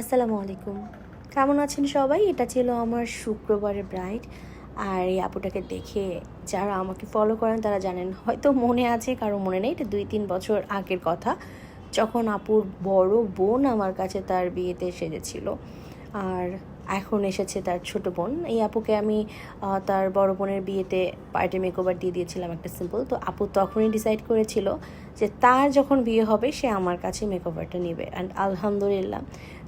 আসসালামু আলাইকুম। কেমন আছেন সবাই? এটা ছিল আমার শুক্রবারের ব্রাইড আর এই আপুটাকে দেখে যারা আমাকে ফলো করেন, তারা জানেন, হয়তো মনে আছে, কারও মনে নেই, এটা দুই তিন বছর আগের কথা। যখন আপুর বড় বোন আমার কাছে তার বিয়েতে সেজেছিল আর এখন এসেছে তার ছোট বোন। এই আপুকে আমি তার বড় বোনের বিয়েতে পার্টি মেকওভার দিয়ে দিয়েছিলাম একটা সিম্পল তো আপু তখনই ডিসাইড করেছিল যে তার যখন বিয়ে হবে, সে আমার কাছে মেকওভারটা নেবে। অ্যান্ড আলহামদুলিল্লাহ,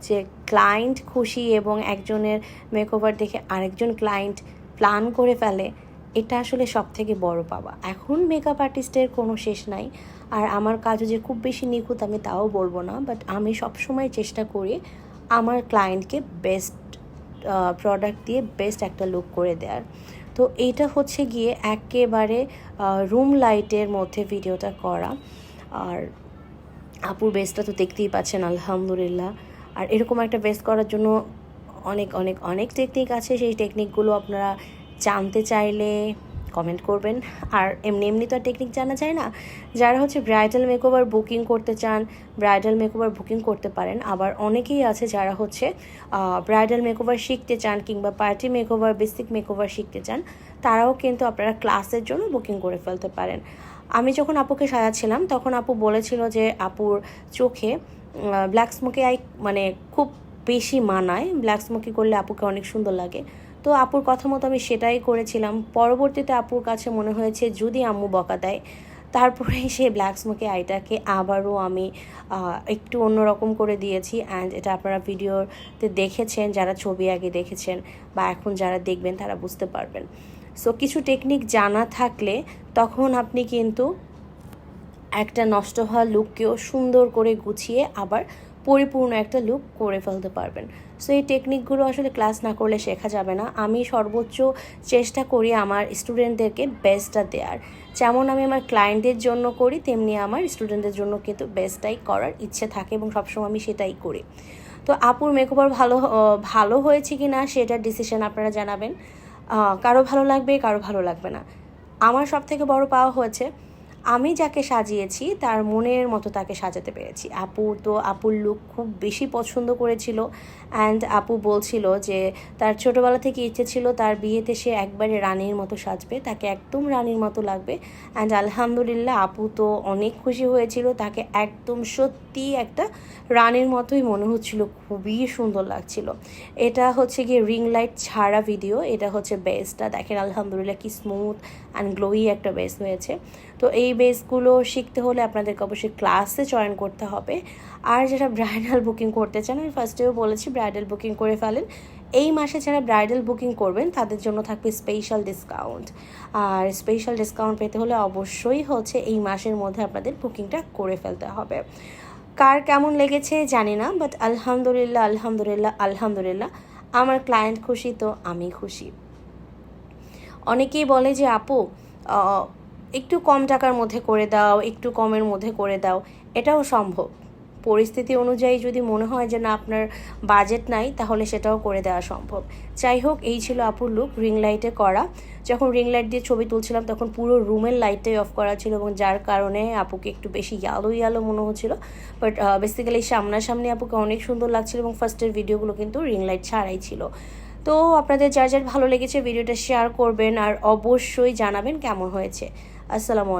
যে ক্লায়েন্ট খুশি এবং একজনের মেকওভার দেখে আরেকজন ক্লায়েন্ট প্ল্যান করে ফেলে, এটা আসলে সব থেকে বড় পাওয়া। এখন মেকআপ আর্টিস্টের কোনো শেষ নাই। আর আমার কাজও যে খুব বেশি নিখুঁত আমি তাও বলব না বাট আমি সবসময় চেষ্টা করি আমার ক্লায়েন্টকে বেস্ট প্রোডাক্ট দিয়ে বেস্ট একটা লুক করে দেওয়ার তো এইটা হচ্ছে গিয়ে একেবারে রুম লাইটের মধ্যে ভিডিওটা করা। আর আপুর বেস্টটা তো দেখতেই পাচ্ছেন, আলহামদুলিল্লাহ। আর এরকম একটা বেস্ট করার জন্য অনেক অনেক অনেক টেকনিক আছে। সেই টেকনিকগুলো আপনারা জানতে চাইলে কমেন্ট করবেন। আর এমনি এমনি তো আর টেকনিক জানা যায় না। যারা হচ্ছে ব্রাইডাল মেকওভার বুকিং করতে চান ব্রাইডাল মেকওভার বুকিং করতে পারেন। আবার অনেকেই আছে যারা হচ্ছে ব্রাইডাল মেকওভার শিখতে চান কিংবা পার্টি মেকওভার বেসিক মেকওভার শিখতে চান, তারাও কিন্তু আপনারা ক্লাসের জন্য বুকিং করে ফেলতে পারেন। আমি যখন আপুকে সাজাচ্ছিলাম, তখন আপু বলেছিল যে, আপুর চোখে ব্ল্যাক স্মোকি আই মানে খুব বেশি মানায়। ব্ল্যাক স্মোকি করলে আপুকে অনেক সুন্দর লাগে। তো আপুর কথা মতো আমি সেটাই করেছিলাম। পরবর্তীতে আপুর কাছে মনে হয়েছে, যদি আম্মু বকা দেয়, তারপরে সেই ব্ল্যাক স্মোকি আইটাকে আবারও আমি একটু অন্যরকম করে দিয়েছি। অ্যান্ড এটা আপনারা ভিডিওতে দেখেছেন, যারা ছবি আগে দেখেছেন বা এখন যারা দেখবেন, তারা বুঝতে পারবেন। সো কিছু টেকনিক জানা থাকলে তখন আপনি কিন্তু একটা নষ্ট হওয়া লুককেও সুন্দর করে গুছিয়ে আবার পরিপূর্ণ একটা লুক করে ফেলতে পারবেন। সো এই টেকনিকগুলো আসলে ক্লাস না করলে শেখা যাবে না। আমি সর্বোচ্চ চেষ্টা করি আমার স্টুডেন্টদেরকে বেস্টটা দেওয়ার যেমন আমি আমার ক্লায়েন্টদের জন্য করি, তেমনি আমার স্টুডেন্টদের জন্য কিন্তু বেস্টটাই করার ইচ্ছে থাকে এবং সবসময় আমি সেটাই করি। তো, আপুর মেকওভার ভালো ভালো হয়েছে কি না সেটার ডিসিশন আপনারা জানাবেন। কারও ভালো লাগবে, কারও ভালো লাগবে না। আমার সব থেকে বড় পাওয়া হয়েছে আমি যাকে সাজিয়েছি, তার মনের মতো তাকে সাজাতে পেরেছি। আপু তো আপুর লুক খুব বেশি পছন্দ করেছিল অ্যান্ড আপু বলছিল যে তার ছোটোবেলা থেকে ইচ্ছে ছিল তার বিয়েতে সে একবারে রানীর মতো সাজবে, তাকে একদম রানীর মতো লাগবে অ্যান্ড আলহামদুলিল্লাহ আপু তো অনেক খুশি হয়েছিল, তাকে একদম সত্যি একটা রানীর মতোই মনে হচ্ছিল, খুবই সুন্দর লাগছিল। এটা হচ্ছে গিয়ে রিং লাইট ছাড়া ভিডিও এটা হচ্ছে বেসটা দেখেন আলহামদুলিল্লাহ কি স্মুথ অ্যান্ড গ্লোই একটা বেস হয়েছে। তো এই বেসগুলো শিখতে হলে আপনাদেরকে অবশ্যই ক্লাসে জয়েন করতে হবে। আর যারা ব্রাইডাল বুকিং করতে চান, আমি ফার্স্টেও বলেছি ব্রাইডাল বুকিং করে ফেলেন। এই মাসে যারা ব্রাইডাল বুকিং করবেন, তাদের জন্য থাকবে স্পেশাল ডিসকাউন্ট আর স্পেশাল ডিসকাউন্ট পেতে হলে অবশ্যই হচ্ছে এই মাসের মধ্যে আপনাদের বুকিংটা করে ফেলতে হবে। কার কেমন লেগেছে জানি না বাট আলহামদুলিল্লাহ আলহামদুলিল্লাহ আলহামদুলিল্লাহ। আমার ক্লায়েন্ট খুশি, তো আমি খুশি। অনেকেই বলে যে, আপু একটু কম টাকার মধ্যে করে দাও, একটু কমের মধ্যে করে দাও। এটাও সম্ভব। পরিস্থিতি অনুযায়ী যদি মনে হয় যে না, আপনার বাজেট নাই, তাহলে সেটাও করে দেওয়া সম্ভব। যাই হোক, এই ছিল আপুর লুক রিং লাইটে করা। যখন রিং লাইট দিয়ে ছবি তুলছিলাম, তখন পুরো রুমের লাইটটাই অফ করা ছিল এবং যার কারণে আপুকে একটু বেশি ইয়ালো ইয়ালো মনে হচ্ছিল। বাট বেসিক্যালি সামনাসামনি আপুকে অনেক সুন্দর লাগছিল এবং ফার্স্টের ভিডিওগুলো কিন্তু রিং লাইট ছাড়াই ছিল। তো আপনাদের যার যার ভালো লেগেছে, ভিডিওটা শেয়ার করবেন আর অবশ্যই জানাবেন কেমন হয়েছে। আসসালামু